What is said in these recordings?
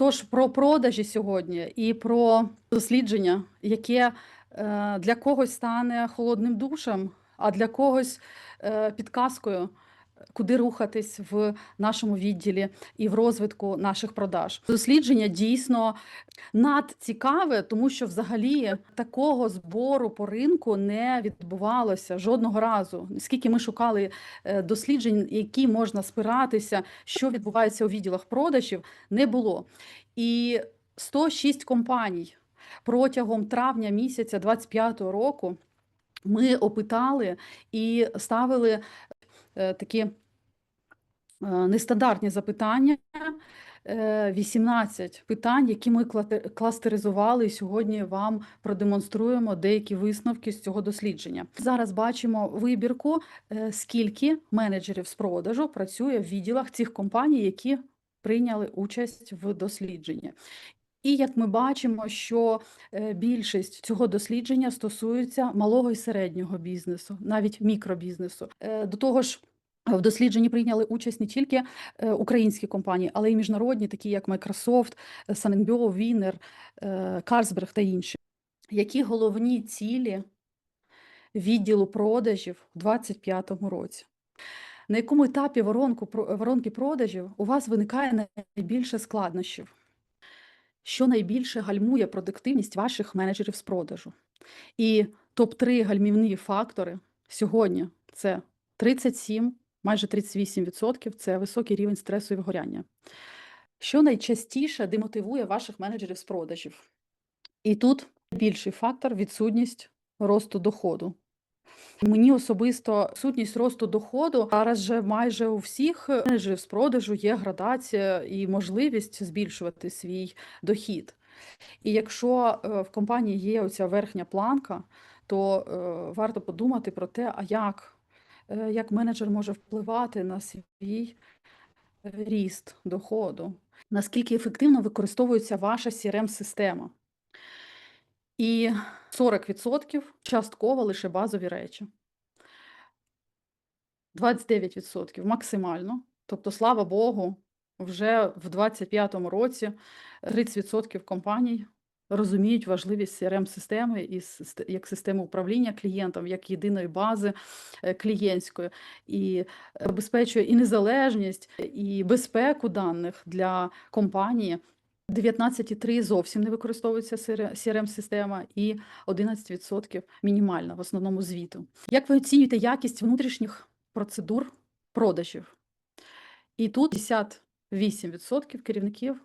Тож про продажі сьогодні і про дослідження, яке е, для когось стане холодним душем, а для когось е, підказкою, куди рухатись в нашому відділі і в розвитку наших продаж. Дослідження дійсно надцікаве, тому що взагалі такого збору по ринку не відбувалося жодного разу. Скільки ми шукали е, досліджень, які можна спиратися, що відбувається у відділах продажів, не було. І 106 компаній протягом травня місяця 25 року ми опитали і ставили такі е, нестандартні запитання. Е, 18 питань, які ми кластеризували, і сьогодні вам продемонструємо деякі висновки з цього дослідження. Зараз бачимо вибірку, е, скільки менеджерів з продажу працює в відділах цих компаній, які прийняли участь в дослідженні. І як ми бачимо, що е, більшість цього дослідження стосується малого і середнього бізнесу, навіть мікробізнесу. Е, До того ж, в дослідженні прийняли участь не тільки е, українські компанії, але й міжнародні, такі як Microsoft, Wiener, е, Carlsberg та інші. Які головні цілі відділу продажів у 2025 році? На якому етапі воронку, воронки продажів у вас виникає найбільше складнощів? Що найбільше гальмує продуктивність ваших менеджерів з продажу? І топ-3 гальмівні фактори сьогодні це 37, майже 38% це високий рівень стресу і вигоряння. Що найчастіше демотивує ваших менеджерів з продажів? І тут більший фактор відсутність росту доходу. Мені особисто сутність росту доходу зараз же майже у всіх менеджерів з продажу є градація і можливість збільшувати свій дохід. І якщо е, в компанії є оця верхня планка, то е, варто подумати про те, а як, як менеджер може впливати на свій е, ріст доходу, наскільки ефективно використовується ваша CRM-система. І 40% частково лише базові речі. 29% максимально. Тобто, слава Богу, вже в 2025 році 30% компаній розуміють важливість CRM-системи і як системи управління клієнтом, як єдиної бази е, клієнтської, і забезпечує і незалежність, і безпеку даних для компанії. 19,3 зовсім не використовується CRM-система, і 11% мінімальна в основному звіту. Як ви оцінюєте якість внутрішніх процедур продажів? І тут 58% керівників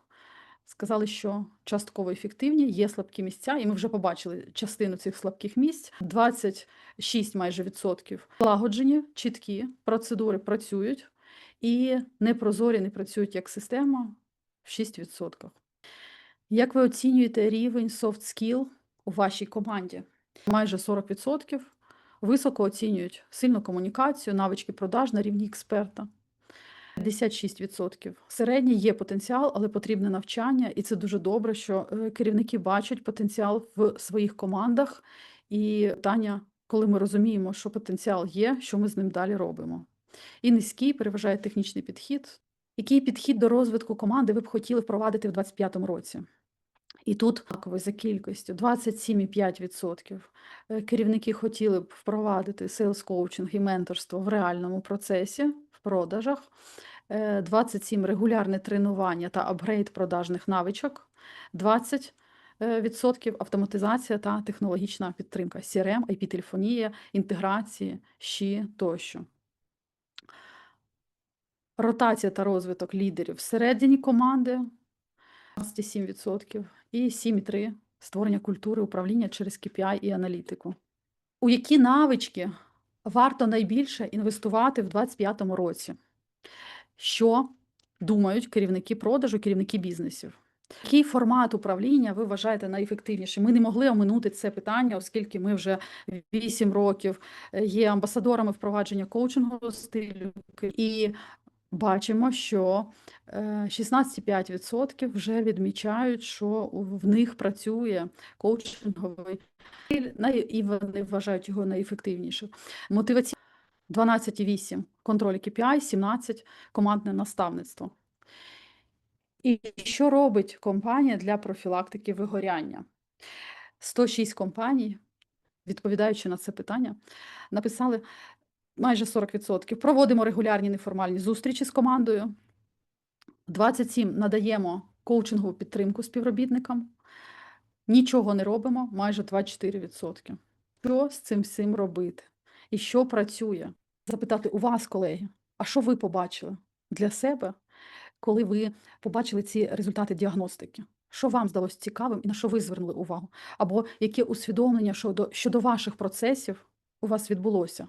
сказали, що частково ефективні, є слабкі місця, і ми вже побачили частину цих слабких місць. 26 майже відсотків злагоджені, чіткі процедури працюють, і непрозорі не працюють як система в 6%. Як ви оцінюєте рівень soft skill у вашій команді? Майже 40% високо оцінюють сильну комунікацію, навички продаж на рівні експерта. 56%. Середній є потенціал, але потрібне навчання, і це дуже добре, що е, керівники бачать потенціал в своїх командах. І питання, коли ми розуміємо, що потенціал є, що ми з ним далі робимо. І низький переважає технічний підхід. Який підхід до розвитку команди ви б хотіли впровадити в 2025 році? І тут за кількістю 27,5% е, керівники хотіли б впровадити сейлс коучинг і менторство в реальному процесі продажах, е, 27 регулярне тренування та апгрейд продажних навичок, 20 е, відсотків автоматизація та технологічна підтримка CRM, IP-телефонія, інтеграції, щі тощо. Ротація та розвиток лідерів всередині команди 27% і 7,3% створення культури управління через KPI і аналітику. У які навички варто найбільше інвестувати в 2025 році? Що думають керівники продажу, керівники бізнесів? Який формат управління ви вважаєте найефективнішим? Ми не могли оминути це питання, оскільки ми вже 8 років е, є амбасадорами впровадження коучингового стилю. І бачимо, що е, 16,5% вже відмічають, що в них працює коучинговий і вони вважають його найефективнішим. Мотиваційний 12,8% контроль KPI, 17% командне наставництво. І що робить компанія для профілактики вигоряння? 106 компаній, відповідаючи на це питання, написали майже 40%. Проводимо регулярні неформальні зустрічі з командою. 27 надаємо коучингову підтримку співробітникам. Нічого не робимо, майже 24%. Що з цим всім робити? І що працює? Запитати у вас, колеги, а що ви побачили для себе, коли ви побачили ці результати діагностики? Що вам здалося цікавим і на що ви звернули увагу? Або яке усвідомлення щодо, щодо ваших процесів у вас відбулося?